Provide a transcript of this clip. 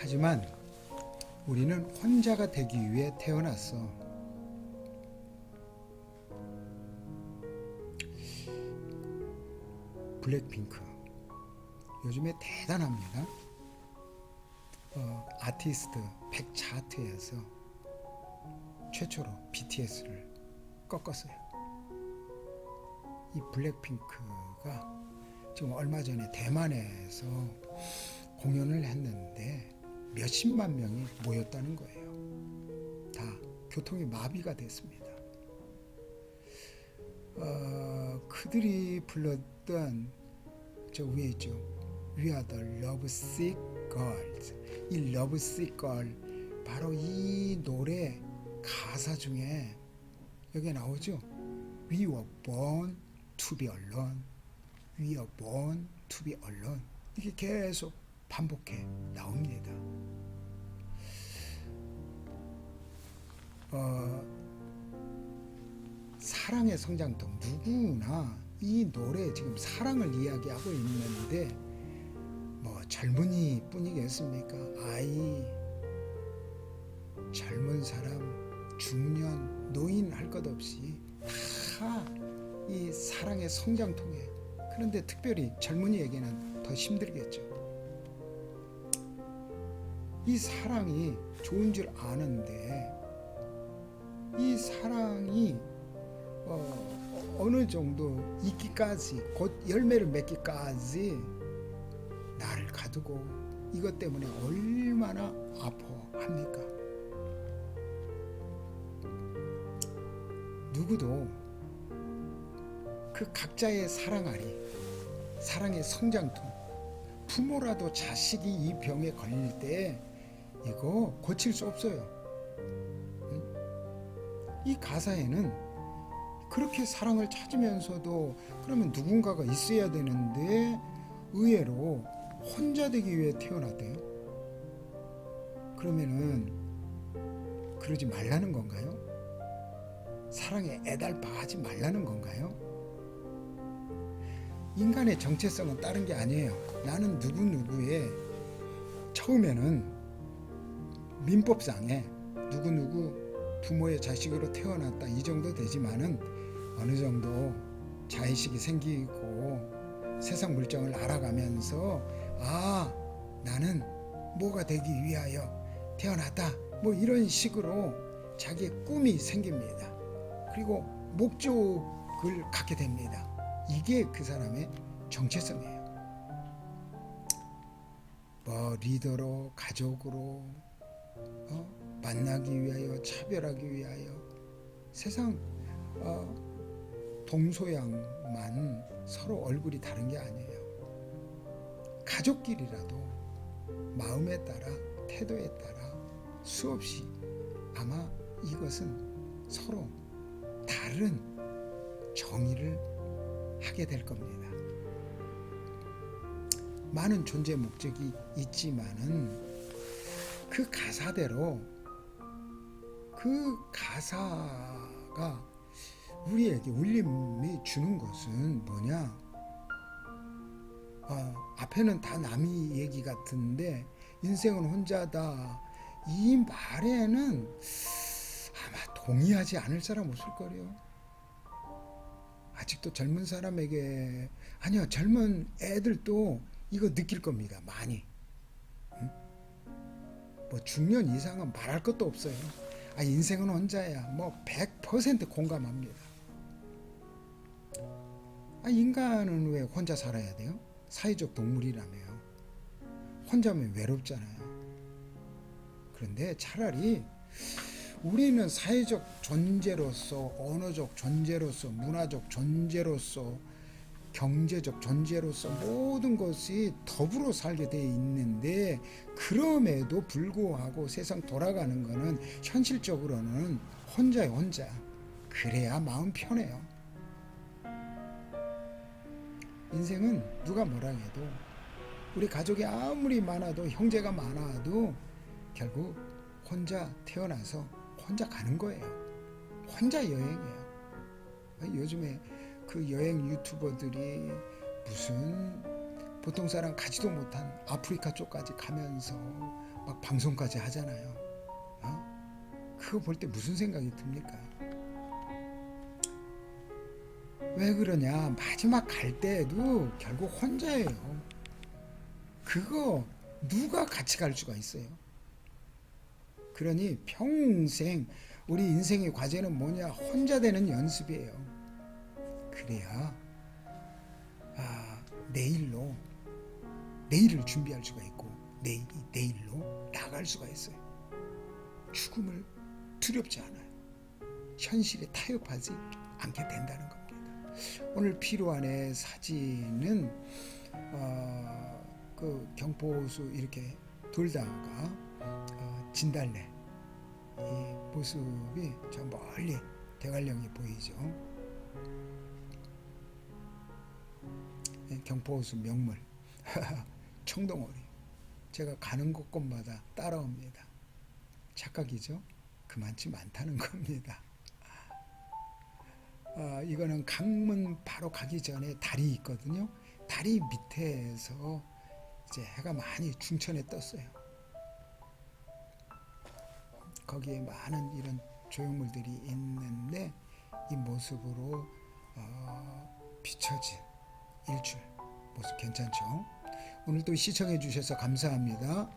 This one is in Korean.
하지만 우리는 혼자가 되기 위해 태어났어. 블랙핑크 요즘에 대단합니다. 어, 아티스트 100 차트에서 최초로 BTS를 꺾었어요. 이 블랙핑크가 지금 얼마 전에 대만에서 공연을 했는데 몇십만 명이 모였다는 거예요. 다 교통이 마비가 됐습니다. 어, 그들이 불렀던 저 위에 있죠. We are the love sick girls. 이 love sick girl 바로 이 노래 가사 중에 여기 나오죠. We were born to be alone. We are born to be alone. 이게 계속 반복해 나옵니다. 어, 사랑의 성장통 누구나 이 노래 지금 사랑을 이야기하고 있는데 뭐 젊은이 뿐이겠습니까? 아이, 젊은 사람, 중년, 노인 할 것 없이 다 이 사랑의 성장통에 그런데 특별히 젊은이에게는 더 힘들겠죠. 이 사랑이 좋은 줄 아는데 이 사랑이 어, 어느 정도 있기까지 곧 열매를 맺기까지 나를 가두고 이것 때문에 얼마나 아파합니까? 누구도 그 각자의 사랑 아리, 사랑의 성장통, 부모라도 자식이 이 병에 걸릴 때 이거 고칠 수 없어요. 응? 이 가사에는 그렇게 사랑을 찾으면서도 그러면 누군가가 있어야 되는데 의외로 혼자 되기 위해 태어났대요. 그러면은 그러지 말라는 건가요? 사랑에 애달파하지 말라는 건가요? 인간의 정체성은 다른 게 아니에요. 나는 누구 누구의 처음에는 민법상에 누구 누구 부모의 자식으로 태어났다 이 정도 되지만은 어느 정도 자의식이 생기고 세상 물정을 알아가면서 아 나는 뭐가 되기 위하여 태어났다 뭐 이런 식으로 자기의 꿈이 생깁니다. 그리고 목적을 갖게 됩니다. 이게 그 사람의 정체성이에요. 뭐 리더로 가족으로 어? 만나기 위하여 차별하기 위하여 세상 어, 동서양만 서로 얼굴이 다른 게 아니에요. 가족끼리라도 마음에 따라 태도에 따라 수없이 아마 이것은 서로 다른 정의를 하게 될 겁니다. 많은 존재 목적이 있지만은 그 가사대로 그 가사가 우리에게 울림이 주는 것은 뭐냐? 어, 앞에는 다 남이 얘기 같은데 인생은 혼자다. 이 말에는 아마 동의하지 않을 사람 없을 거래요. 아직도 젊은 사람에게 아니요 젊은 애들도 이거 느낄 겁니다 많이 응? 뭐 중년 이상은 말할 것도 없어요. 아 인생은 혼자야. 뭐 100% 공감합니다. 아 인간은 왜 혼자 살아야 돼요? 사회적 동물이라며요. 혼자면 외롭잖아요. 그런데 차라리 우리는 사회적 존재로서 언어적 존재로서 문화적 존재로서 경제적 존재로서 모든 것이 더불어 살게 돼 있는데 그럼에도 불구하고 세상 돌아가는 거는 현실적으로는 혼자요 혼자 그래야 마음 편해요 인생은 누가 뭐라 해도 우리 가족이 아무리 많아도 형제가 많아도 결국 혼자 태어나서 혼자 가는 거예요. 혼자 여행해요. 요즘에 그 여행 유튜버들이 무슨 보통 사람 가지도 못한 아프리카 쪽까지 가면서 막 방송까지 하잖아요. 어? 그거 볼 때 무슨 생각이 듭니까? 왜 그러냐? 마지막 갈 때에도 결국 혼자예요. 그거 누가 같이 갈 수가 있어요? 그러니 평생 우리 인생의 과제는 뭐냐? 혼자 되는 연습이에요. 그래야 아, 내일로 내일을 준비할 수가 있고 내일이 내일로 나갈 수가 있어요. 죽음을 두렵지 않아요. 현실에 타협하지 않게 된다는 겁니다. 오늘 필요한의 사진은 어, 그 경포호수 이렇게 돌다가 어, 진달래 이 모습이 저 멀리 대관령이 보이죠. 경포호수 명물 청동오리 제가 가는 곳곳마다 따라옵니다. 착각이죠? 그만치 많다는 겁니다. 아, 이거는 강문 바로 가기 전에 다리 있거든요. 다리 밑에서 이제 해가 많이 중천에 떴어요. 거기에 많은 이런 조형물들이 있는데 이 모습으로 어, 비춰진 일출 모습 괜찮죠? 오늘 또 시청해 주셔서 감사합니다.